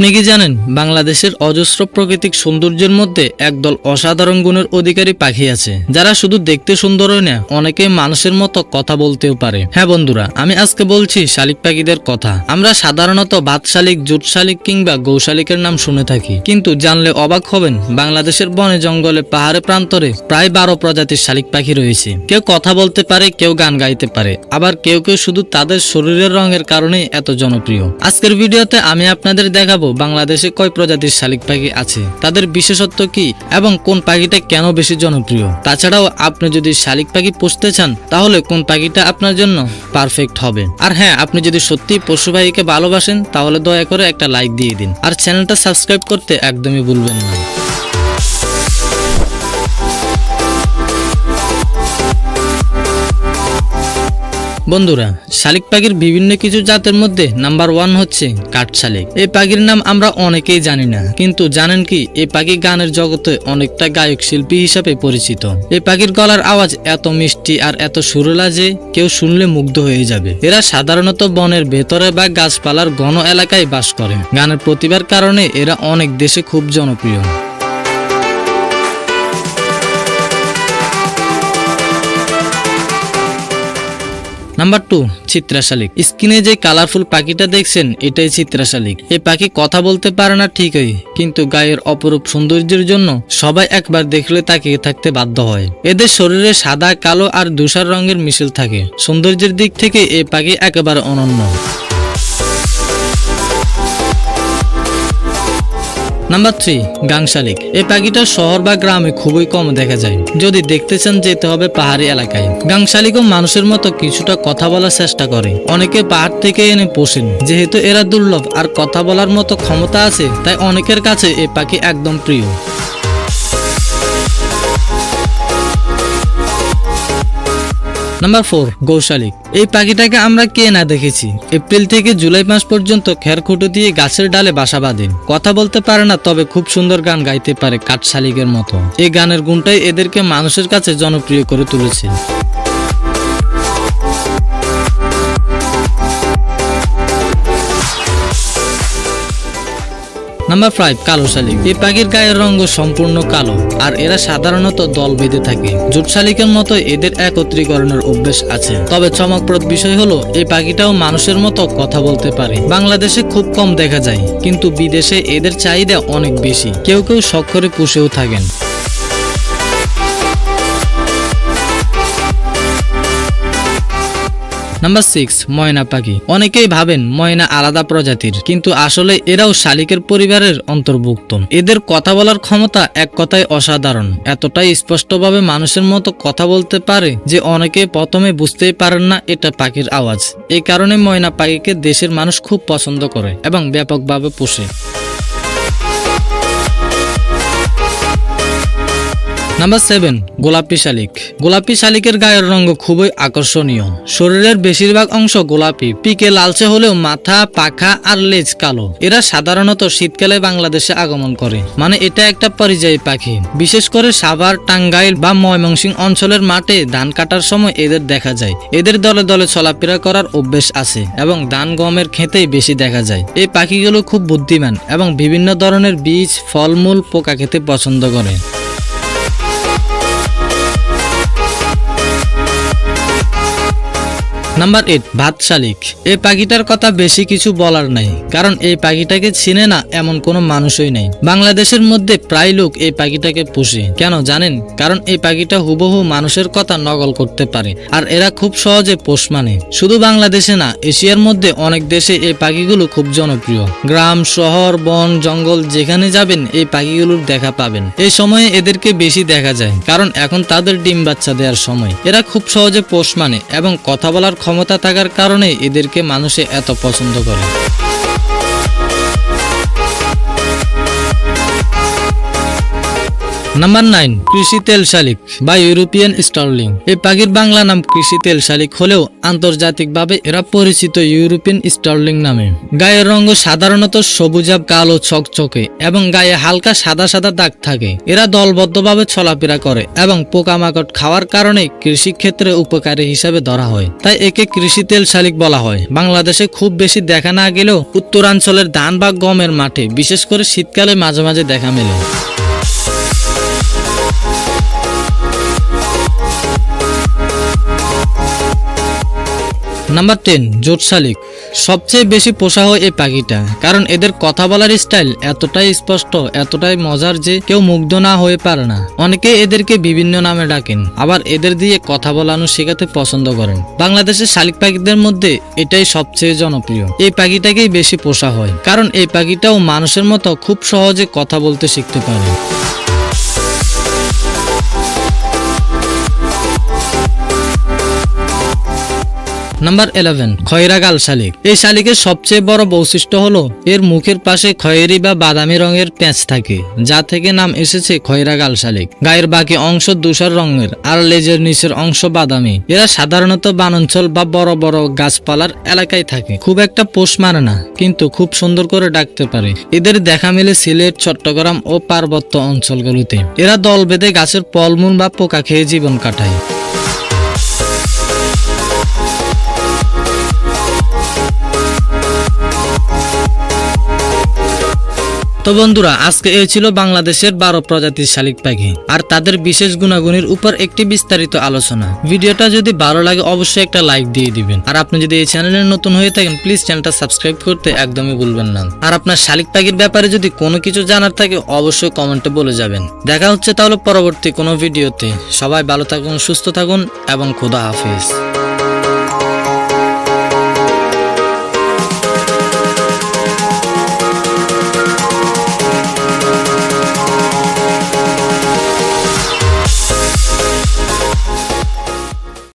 আপনি কি জানেন, বাংলাদেশের অজস্র প্রাকৃতিক সৌন্দর্যের মধ্যে একদল অসাধারণ গুণের অধিকারী পাখি আছে, যারা শুধু দেখতে সুন্দর হয় না, অনেকে মানুষের মতো কথা বলতেও পারে। হ্যাঁ বন্ধুরা, আমি আজকে বলছি শালিক পাখিদের কথা। আমরা সাধারণত ভাত শালিক জুট শালিক কিংবা গৌশালিকের নাম শুনে থাকি। কিন্তু জানলে অবাক হবেন, বাংলাদেশের বনে জঙ্গলে, পাহাড়ে প্রান্তরে প্রায় বারো প্রজাতির শালিক পাখি রয়েছে। কেউ কথা বলতে পারে, কেউ গান গাইতে পারে। আবার কেউ কেউ শুধু তাদের শরীরের রঙের কারণেই এত জনপ্রিয়। আজকের ভিডিওতে আমি আপনাদের দেখাবো বাংলাদেশে কয় প্রজাতির শালিক পাখি আছে? তাদের বিশেষত্ব কি এবং কোন পাখিটা কেন বেশি জনপ্রিয়? তাছাড়াও আপনি যদি শালিক পাখি পুষতে চান, তাহলে কোন পাখিটা আপনার জন্য পারফেক্ট হবে? আর হ্যাঁ আপনি যদি সত্যি পশু পাখিকে ভালোবাসেন, তাহলে দয়া করে একটা লাইক দিয়ে দিন। আর চ্যানেলটা সাবস্ক্রাইব করতে একদমই ভুলবেন না। বন্ধুরা, শালিক পাখির বিভিন্ন কিছু জাতের মধ্যে নাম্বার ওয়ান হচ্ছে কাঠ শালিক। এই পাখির নাম আমরা অনেকেই জানি না, কিন্তু জানেন কি, এই পাখি গানের জগতে অনেকটা গায়ক শিল্পী হিসাবে পরিচিত। এই পাখির গলার আওয়াজ এত মিষ্টি আর এত সুরলা যে কেউ শুনলে মুগ্ধ হয়ে যাবে। এরা সাধারণত বনের ভেতরে বা গাছপালার ঘন এলাকায় বাস করে। গানের প্রতিভার কারণে এরা অনেক দেশে খুব জনপ্রিয়। নাম্বার টু চিত্রা শালিক স্ক্রিনে যে কালারফুল পাখিটা দেখছেন, এটাই চিত্রা এ পাখি কথা বলতে পারে না ঠিকই, কিন্তু গায়ের অপরূপ সৌন্দর্যের জন্য সবাই একবার দেখলে তাকিয়ে থাকতে বাধ্য হয়। এদের শরীরে সাদা, কালো আর ধূসর রঙের মিশেল থাকে। সৌন্দর্যের দিক থেকে এ পাখি একেবারে অনন্য। নাম্বার থ্রি গাংশালিক এই পাখিটা শহর বা গ্রামে খুবই কম দেখা যায়। যদি দেখতে চান, যেতে হবে পাহাড়ি এলাকায়। গাংশালিকও মানুষের মতো কিছুটা কথা বলার চেষ্টা করে। অনেকে পাহাড় থেকে এনে পোষেন। যেহেতু এরা দুর্লভ আর কথা বলার মতো ক্ষমতা আছে, তাই অনেকের কাছে এ পাখি একদম প্রিয়। নাম্বার ফোর গৌশালিক এই পাখিটাকে আমরা কে না দেখেছি? এপ্রিল থেকে জুলাই মাস পর্যন্ত খেরখুটো দিয়ে গাছের ডালে বাসা বাঁধে। কথা বলতে পারে না, তবে খুব সুন্দর গান গাইতে পারে কাঠ শালিকের মতো। এই গানের গুণটাই এদেরকে মানুষের কাছে জনপ্রিয় করে তুলেছে। নাম্বার ফাইভ কালো শালিক। এই পাখির গায়ের রঙ সম্পূর্ণ কালো, আর এরা সাধারণত দল বেঁধে থাকে। জুট শালিকের মতো এদের একত্রীকরণের অভ্যেস আছে। তবে চমকপ্রদ বিষয় হলো, এই পাখিটাও মানুষের মতো কথা বলতে পারে। বাংলাদেশে খুব কম দেখা যায়, কিন্তু বিদেশে এদের চাহিদা অনেক বেশি। কেউ কেউ করে পুষেও থাকেন। নাম্বার সিক্স ময়না পাখি। অনেকেই ভাবেন ময়না আলাদা প্রজাতির, কিন্তু আসলে এরাও শালিকের পরিবারের অন্তর্ভুক্ত। এদের কথা বলার ক্ষমতা এক কথায় অসাধারণ। এতটাই স্পষ্টভাবে মানুষের মতো কথা বলতে পারে যে অনেকে প্রথমে বুঝতেই পারেন না এটা পাখির আওয়াজ। এই কারণে ময়না পাখিকে দেশের মানুষ খুব পছন্দ করে এবং ব্যাপকভাবে পোষে। নাম্বার সেভেন গোলাপি শালিক। গোলাপি শালিকের গায়ের রঙ খুবই আকর্ষণীয়। শরীরের বেশিরভাগ অংশ গোলাপি, পিকে লালচে হলেও মাথা, পাখা আর লেজ কালো। এরা সাধারণত শীতকালে বাংলাদেশে আগমন করে। মানে এটা একটা পরিযায়ী পাখি। বিশেষ করে সাভার, টাঙ্গাইল বা ময়মনসিংহ অঞ্চলের মাঠে ধান কাটার সময় এদের দেখা যায়। এদের দলে দলে চলাফেরা করার অভ্যেস আছে এবং ধান গমের খেতেই বেশি দেখা যায়। এই পাখিগুলো খুব বুদ্ধিমান এবং বিভিন্ন ধরনের বীজ, ফলমূল পোকা খেতে পছন্দ করে। নাম্বার এইট, ভাত শালিক। এই পাখিটার কথা বেশি কিছু বলার নাই, কারণ এই পাখিটাকে চিনে না এমন কোনো মানুষই নেই। বাংলাদেশের মধ্যে প্রায় লোক এই পাখিটাকে পুষে। কেন জানেন? কারণ এই পাখিটা হুবহু মানুষের কথা নকল করতে পারে, আর এরা খুব সহজে পোষ মানে। শুধু বাংলাদেশে না, এশিয়ার মধ্যে অনেক দেশে এই পাখিগুলো খুব জনপ্রিয়। গ্রাম, শহর, বন, জঙ্গল, যেখানে যাবেন এই পাখিগুলোর দেখা পাবেন। এই সময়ে এদেরকে বেশি দেখা যায়, কারণ এখন তাদের ডিম বাচ্চা দেওয়ার সময়। এরা খুব সহজে পোষ মানে এবং কথা বলার ক্ষমতা থাকার কারণে এদেরকে মানুষে এত পছন্দ করে। নাম্বার নাইন কৃষি তেল শালিক বা ইউরোপিয়ান স্টার্লিং এই পাখির বাংলা নাম কৃষি তেল শালিক হলেও আন্তর্জাতিকভাবে এরা পরিচিত ইউরোপিয়ান স্টার্লিং নামে। গায়ের রঙ সাধারণত সবুজাব কালো, চকচকে এবং গায়ে হালকা সাদা সাদা দাগ থাকে। এরা দলবদ্ধভাবে চলাফেরা করে এবং পোকামাকড় খাওয়ার কারণে কৃষি ক্ষেত্রে উপকারী হিসাবে ধরা হয়। তাই একে কৃষি তেল শালিক বলা হয়। বাংলাদেশে খুব বেশি দেখা না গেলেও উত্তরাঞ্চলের ধান বা গমের মাঠে, বিশেষ করে শীতকালে মাঝে মাঝে দেখা মেলে। নাম্বার টেন জোট শালিক। সবচেয়ে বেশি পোষা হয় এই পাখিটা, কারণ এদের কথা বলার স্টাইল এতটাই স্পষ্ট, এতটাই মজার যে কেউ মুগ্ধ না হয়ে পারে না। অনেকে এদেরকে বিভিন্ন নামে ডাকেন, আবার এদের দিয়ে কথা বলানো শেখাতে পছন্দ করেন। বাংলাদেশের শালিক পাখিদের মধ্যে এটাই সবচেয়ে জনপ্রিয়। এই পাখিটাকেই বেশি পোষা হয়, কারণ এই পাখিটাও মানুষের মতো খুব সহজে কথা বলতে শিখতে পারে। নাম্বার ইলেভেন খয়রা গাল শালিক। এই শালিকের সবচেয়ে বড় বৈশিষ্ট্য হলো, এর মুখের পাশে খয়েরি বা বাদামি রঙের প্যাঁচ থাকে, যা থেকে নাম এসেছে খয়রা গাল শালিক। গায়ের বাকি অংশ ধূসর রঙের, আর লেজের নিচের অংশ বাদামি। এরা সাধারণত বানাঞ্চল বা বড় বড় গাছপালার এলাকায় থাকে। খুব একটা পোষ মারে না, কিন্তু খুব সুন্দর করে ডাকতে পারে। এদের দেখা মেলে সিলেট, চট্টগ্রাম ও পার্বত্য অঞ্চলগুলোতে। এরা দল বেঁধে গাছের ফলমূল বা পোকা খেয়ে জীবন কাটায়। তো বন্ধুরা, আজকে এই ছিল বাংলাদেশের বারো প্রজাতির শালিক পাখি আর তাদের বিশেষ গুণাগুণের উপর একটি বিস্তারিত আলোচনা। ভিডিওটা যদি ভালো লাগে, অবশ্যই একটা লাইক দিয়ে দিবেন। আর আপনি যদি এই চ্যানেলে নতুন হয়ে থাকেন, প্লিজ চ্যানেলটা সাবস্ক্রাইব করতে একদমই ভুলবেন না। আর আপনার শালিক পাখির ব্যাপারে যদি কোনো কিছু জানার থাকে, অবশ্যই কমেন্টে বলে যাবেন। দেখা হচ্ছে তাহলে পরবর্তী কোনো ভিডিওতে। সবাই ভালো থাকুন, সুস্থ থাকুন এবং খোদা হাফিজ।